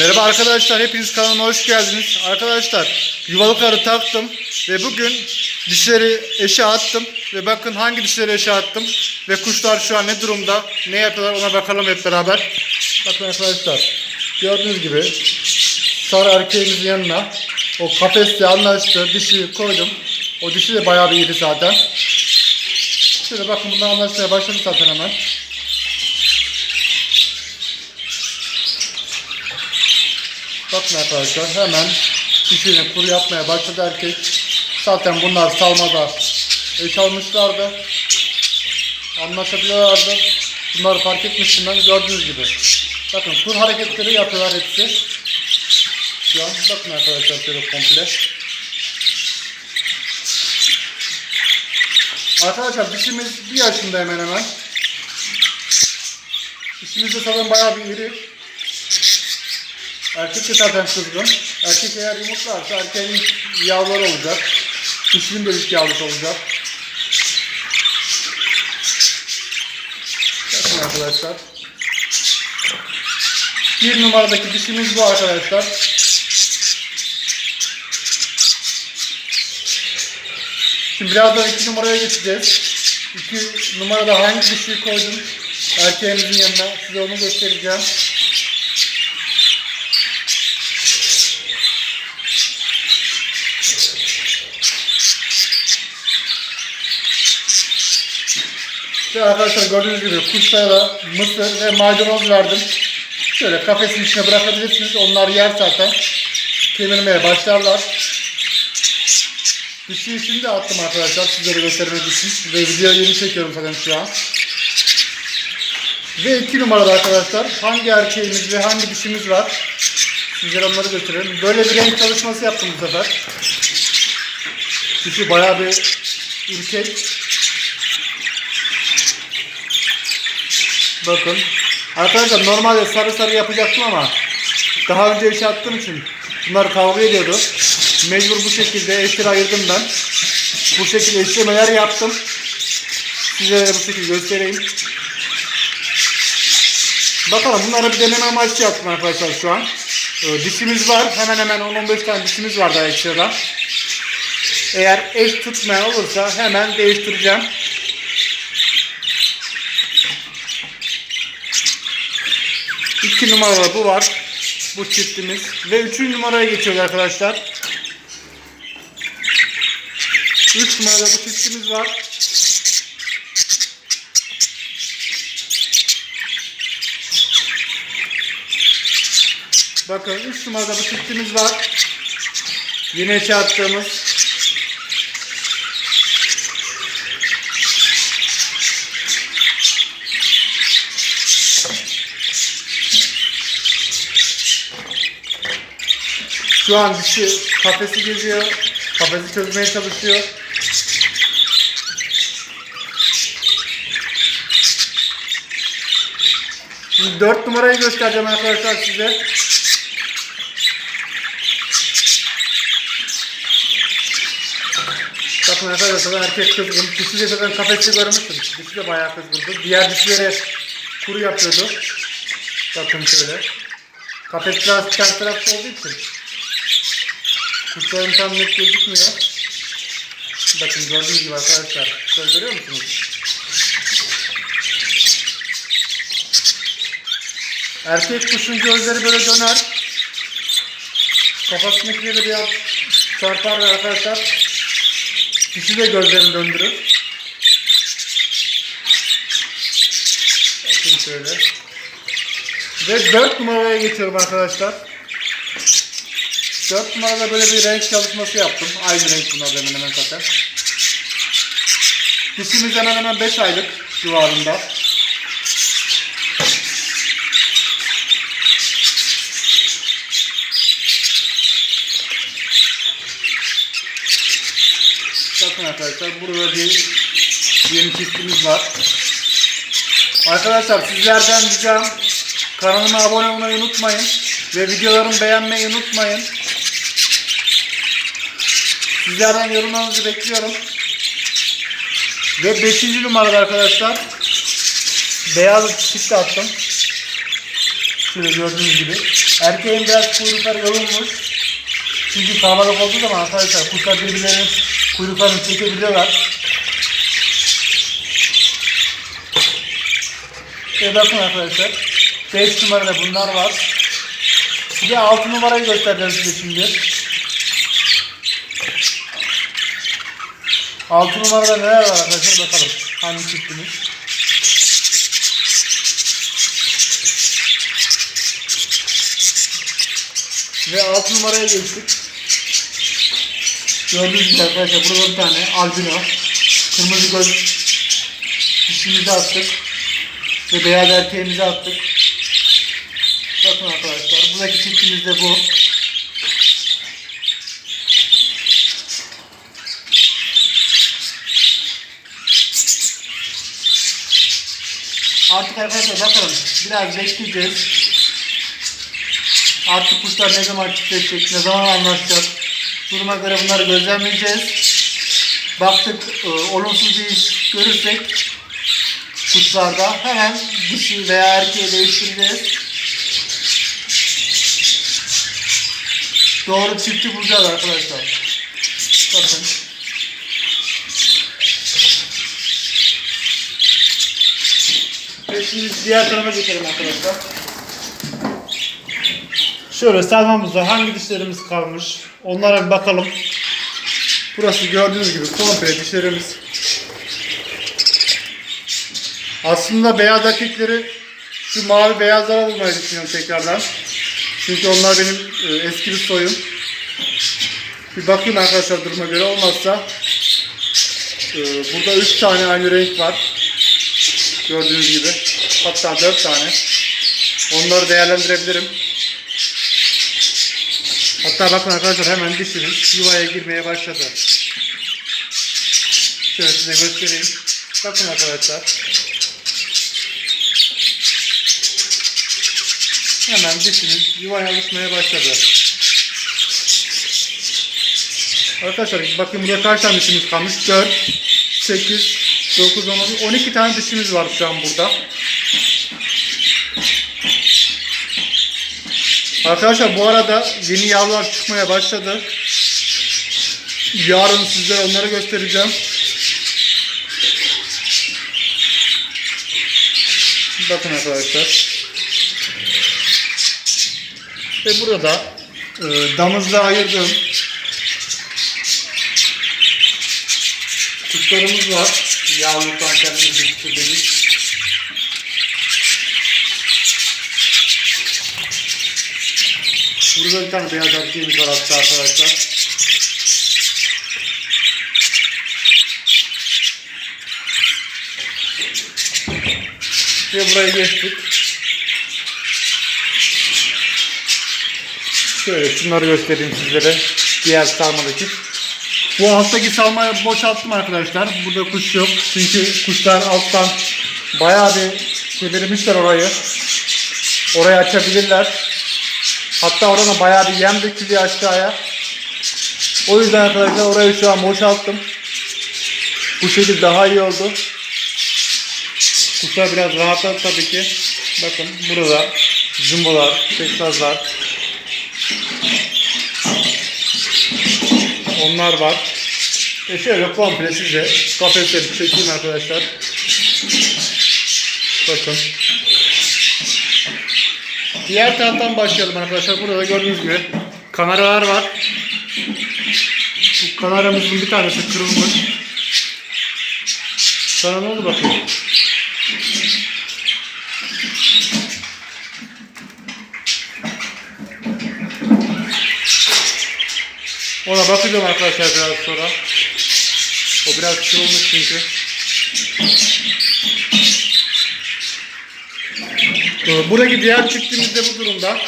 Merhaba arkadaşlar, hepiniz kanalıma hoş geldiniz. Arkadaşlar, yuvalıkları taktım ve bugün dişleri eşe attım ve bakın hangi dişleri eşe attım ve kuşlar şu an ne durumda, ne yapıyorlar ona bakalım hep beraber. Bakın arkadaşlar, gördüğünüz gibi sarı erkeğimizin yanına o kafesle anlaştı, dişi koydum. O dişi de bayağı bir iyiydi zaten. Şöyle bakın bunlar anlaşmaya başladı zaten hemen. Bakın arkadaşlar hemen dişini kuru yapmaya başladı erkek. Zaten bunlar salmada eş almışlardı. Anlaşabiliyorlardı. Bunları fark etmiştim ben gördüğünüz gibi. Bakın kur hareketleri yapıyorlar hepsi. Şu an bakın arkadaşlar şöyle komple. Arkadaşlar dişimiz bir yaşında hemen hemen. Dişimiz de zaten bayağı bir iri. Erkek de zaten kızgın. Erkek eğer yumurtlarsa erkeğin yavruları olacak. De ilk yavrusu olacak. Bakın arkadaşlar. Bir numaradaki dişimiz bu arkadaşlar. Şimdi birazdan iki numaraya geçeceğiz. İki numarada hangi dişiyi koydum erkeğimizin yanına size onu göstereceğim. Ve arkadaşlar gördüğünüz gibi kuşlara mısır ve maydanoz verdim. Şöyle kafesin içine bırakabilirsiniz. Onlar yer zaten. Kemirmeye başlarlar. Dişi için de attım arkadaşlar sizlere göstermek için. Ve video yeni çekiyorum zaten şu an. Ve iki numarada arkadaşlar hangi erkeğimiz ve hangi dişimiz var. Sizlere onları gösterelim. Böyle bir renk çalışması yaptım bu sefer. Dişi bayağı bir ürkek. Bakın. Arkadaşlar normalde sarı sarı yapacaktım ama daha önce eşe attığım için bunlar kavga ediyordu. Mecbur bu şekilde eşleri ayırdım ben. Bu şekilde eşlemeler yaptım. Size bu şekilde göstereyim. Bakalım bunları bir deneme amaçlı yaptım arkadaşlar şu an. Ee, dişimiz var. Hemen hemen 10-15 tane dişimiz var daha ekstradan. Eğer eş tutmayan olursa hemen değiştireceğim. İki numaralı bu var. Bu çiftimiz. Ve üçüncü numaraya geçiyoruz arkadaşlar. Üç numarada bu çiftimiz var. Bakın üç numarada bu çiftimiz var. Yine şey Şu an dişi kafesi geziyor. Kafesi çözmeye çalışıyor. Şimdi 4 numarayı göstereceğim arkadaşlar size. Bakın arkadaşlar erkek kızgın. Dişi de zaten kafesi görmüşsünüz. Dişi de bayağı kızgındı. Diğer dişlere kuru yapıyordu. Bakın şöyle. Kafes biraz ters tarafta olduğu için Kuşların tam net gözükmüyor. Bakın gördüğünüz gibi arkadaşlar. Şöyle görüyor musunuz? Erkek kuşun gözleri böyle döner. Kafasındakileri de biraz çarpar ve arkadaşlar. Dişi de gözlerini döndürür. Bakın şöyle. Ve 4 numaraya geçiyorum arkadaşlar. 4 numarada böyle bir renk çalışması yaptım. Aynı renk bunlar hemen hemen zaten. Dişimiz hemen hemen 5 aylık civarında. Bakın arkadaşlar burada bir yeni çiftimiz var. Arkadaşlar sizlerden ricam kanalıma abone olmayı unutmayın ve videolarımı beğenmeyi unutmayın. Sizlerden yorumlarınızı bekliyorum. Ve 5. numarada arkadaşlar beyaz çift attım. Şöyle gördüğünüz gibi. Erkeğin biraz kuyrukları yorulmuş. Çünkü kalabalık olduğu zaman arkadaşlar kuşlar birbirlerinin kuyruklarını çekebiliyorlar. Ve bakın arkadaşlar. 5 numarada bunlar var. Bir de 6 numarayı göstereceğim size şimdi. 6 numarada neler var arkadaşlar bakalım. Hangi çiftimiz? Ve 6 numaraya geçtik. Gördüğünüz gibi arkadaşlar burada bir tane albino. Kırmızı göz dişimizi attık. Ve beyaz erkeğimizi attık. Bakın arkadaşlar buradaki çiftimiz de bu. Artık arkadaşlar bakalım biraz bekleyeceğiz. Artık kuşlar ne zaman çiftleşecek, ne zaman anlaşacak. Duruma göre bunları gözlemleyeceğiz. Baktık e, olumsuz bir iş görürsek kuşlarda hemen dişi veya erkeği değiştireceğiz. Doğru çifti bulacağız arkadaşlar. Bakın. Şimdi diğer tarafa geçelim arkadaşlar. Şöyle sarmamızda hangi dişlerimiz kalmış onlara bir bakalım. Burası gördüğünüz gibi komple dişlerimiz. Aslında beyaz erkekleri şu mavi beyazlara bulmayı düşünüyorum tekrardan. Çünkü onlar benim e, eski bir soyum. Bir bakayım arkadaşlar duruma göre olmazsa. e, burada 3 tane aynı renk var. Gördüğünüz gibi. Hatta 4 tane. Onları değerlendirebilirim. Hatta bakın arkadaşlar hemen dişimiz yuvaya girmeye başladı. Şöyle size göstereyim. Bakın arkadaşlar. Hemen dişimiz yuvaya alışmaya başladı. Arkadaşlar bakın burada kaç tane dişimiz kalmış? 4, 8, 9, 10, 12 tane dişimiz var şu an burada. Arkadaşlar bu arada yeni yavrular çıkmaya başladı. Yarın sizlere onları göstereceğim. Bakın arkadaşlar. Ve burada e, damızla ayırdığım kuşlarımız var. Yavruluktan kendimizi bitirdiğimiz. Burada bir tane beyaz erkeğimiz var hatta arkadaşlar. Ve buraya geçtik. Şöyle şunları göstereyim sizlere. Diğer sarmadaki. Bu alttaki salmayı boşalttım arkadaşlar. Burada kuş yok. Çünkü kuşlar alttan bayağı bir çevirmişler orayı. Orayı açabilirler. Hatta oradan bayağı bir yem dökülüyor aşağıya. O yüzden arkadaşlar orayı şu an boşalttım. Bu şekilde daha iyi oldu. Kuşlar biraz rahatladı tabii ki. Bakın burada jumbolar, teksazlar. Onlar var. E şöyle komple size kafesleri çekeyim arkadaşlar. Bakın. Diğer taraftan başlayalım arkadaşlar. Burada da gördüğünüz gibi kanaryalar var. Bu kanaryamızın bir tanesi kırılmış. Sana ne oldu bakayım? Ona bakacağım arkadaşlar biraz sonra. O biraz kırılmış çünkü. Ee, Buradaki diğer çiftimiz de bu durumda.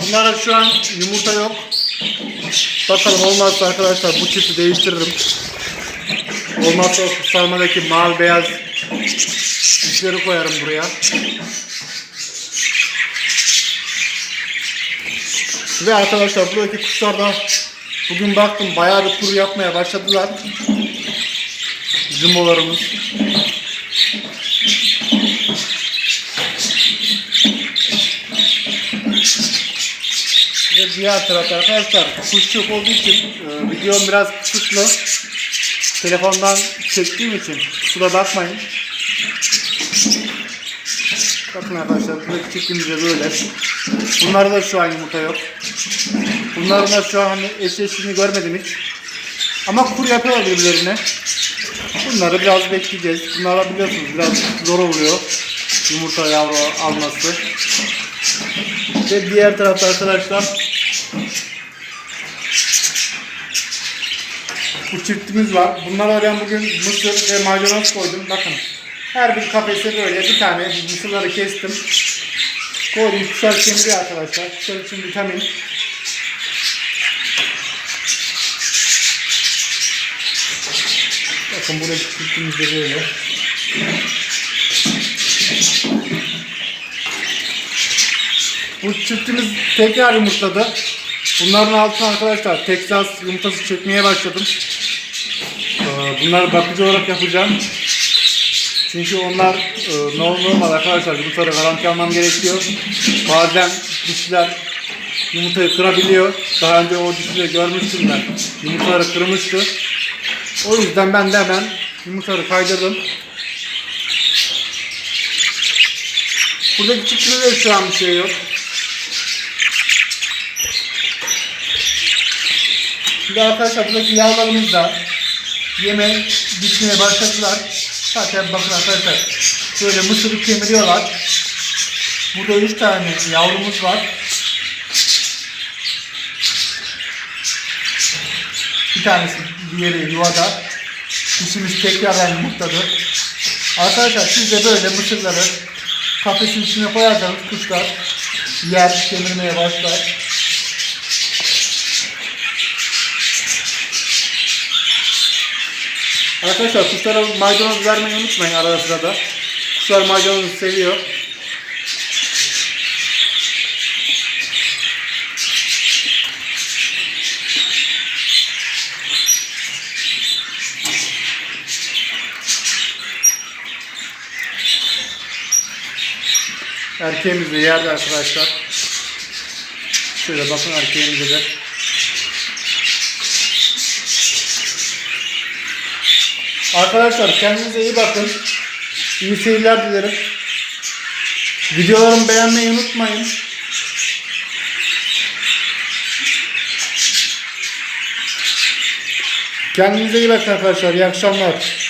Bunlarda şu an yumurta yok. Bakalım olmazsa arkadaşlar bu çifti değiştiririm. Olmazsa sarmadaki mavi beyaz dişleri koyarım buraya. Ve arkadaşlar buradaki kuşlar da bugün baktım bayağı bir kuru yapmaya başladılar. Jumbolarımız. Ve diğer tarafta arkadaşlar kuş çok olduğu için e, videom biraz kısıtlı. Telefondan çektiğim için kusura bakmayın. Bakın arkadaşlar buradaki çektiğimizde böyle. Bunlarda da şu an yumurta yok. Bunların da şu an hani eşleştiğini görmedim hiç. Ama kur yapıyorlar birbirlerine. Bunları biraz bekleyeceğiz. Bunlar biliyorsunuz biraz zor oluyor. Yumurta yavru alması. Ve diğer tarafta arkadaşlar bu çiftimiz var. Bunlara ben bugün mısır ve maydanoz koydum. Bakın her bir kafese böyle bir tane mısırları kestim. Koydum kuşlar kemiriyor arkadaşlar. Kuşlar için vitamin. Bakın buradaki çiftimiz de böyle. Bu çiftimiz tekrar yumurtladı. Bunların altına arkadaşlar Texas yumurtası çekmeye başladım. Ee, Bunları bakıcı olarak yapacağım. Çünkü onlar e, normal, arkadaşlar yumurtaları garanti almam gerekiyor. Bazen dişiler yumurtayı kırabiliyor. Daha önce o dişileri görmüştüm ben. Yumurtaları kırmıştı. O yüzden ben de hemen yumurtaları kaydırdım. Buradaki çiftinde de şu an bir şey yok. Şimdi arkadaşlar buradaki yavrularımız da yeme bitmeye başladılar. Zaten bakın arkadaşlar şöyle mısırı kemiriyorlar. Burada 3 tane yavrumuz var. Bir tanesi diğeri yuvada. Dişimiz tekrardan yumurtladı. Arkadaşlar siz de böyle mısırları kafesin içine koyarsanız kuşlar yer kemirmeye başlar. Arkadaşlar kuşlara maydanoz vermeyi unutmayın arada sırada. Kuşlar maydanozu seviyor. Erkeğimiz de yerde arkadaşlar. Şöyle bakın erkeğimize de. Arkadaşlar kendinize iyi bakın. İyi seyirler dilerim. Videolarımı beğenmeyi unutmayın. Kendinize iyi bakın arkadaşlar. İyi akşamlar.